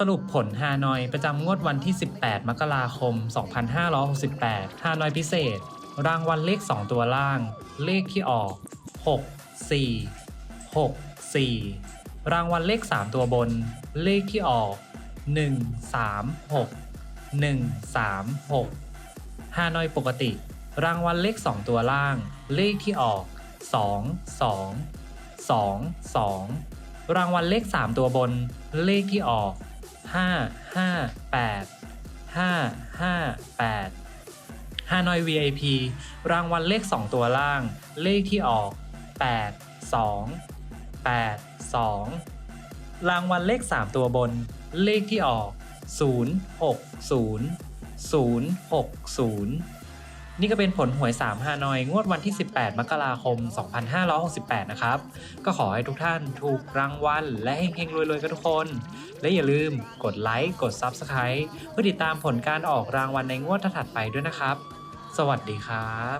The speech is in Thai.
สรุปผลฮานอยประจำงวดวันที่ 18 มกราคม 2568 ฮานอยพิเศษ รางวัลเลข 2 ตัวล่าง เลขที่ออก 6 4 6 4 รางวัลเลข 3 ตัวบน เลขที่ออก 1 3 6 1 3 6 ฮานอยปกติ รางวัลเลข 2 ตัวล่าง เลขที่ออก 2 2 2 2รางวัลเลข 3 ตัวบน เลขที่ออก 5 5 8 5 5 8ฮานอย VIP รางวัลเลข 2 ตัวล่าง เลขที่ออก 8 2 8 2 รางวัลเลข 3 ตัวบน เลขที่ออก 0 6 0 0 6 0 นี่ก็เป็นผลหวย3ฮานอย งวดวันที่ 18 มกราคม 2568 นะครับ ก็ขอให้ทุกท่านถูกรางวัลและเฮงๆรวยๆ กันทุกคน และอย่าลืมกดไลค์ กด Subscribe เพื่อติดตามผลการออกรางวัลในงวดถัดไปด้วยนะครับ สวัสดีครับ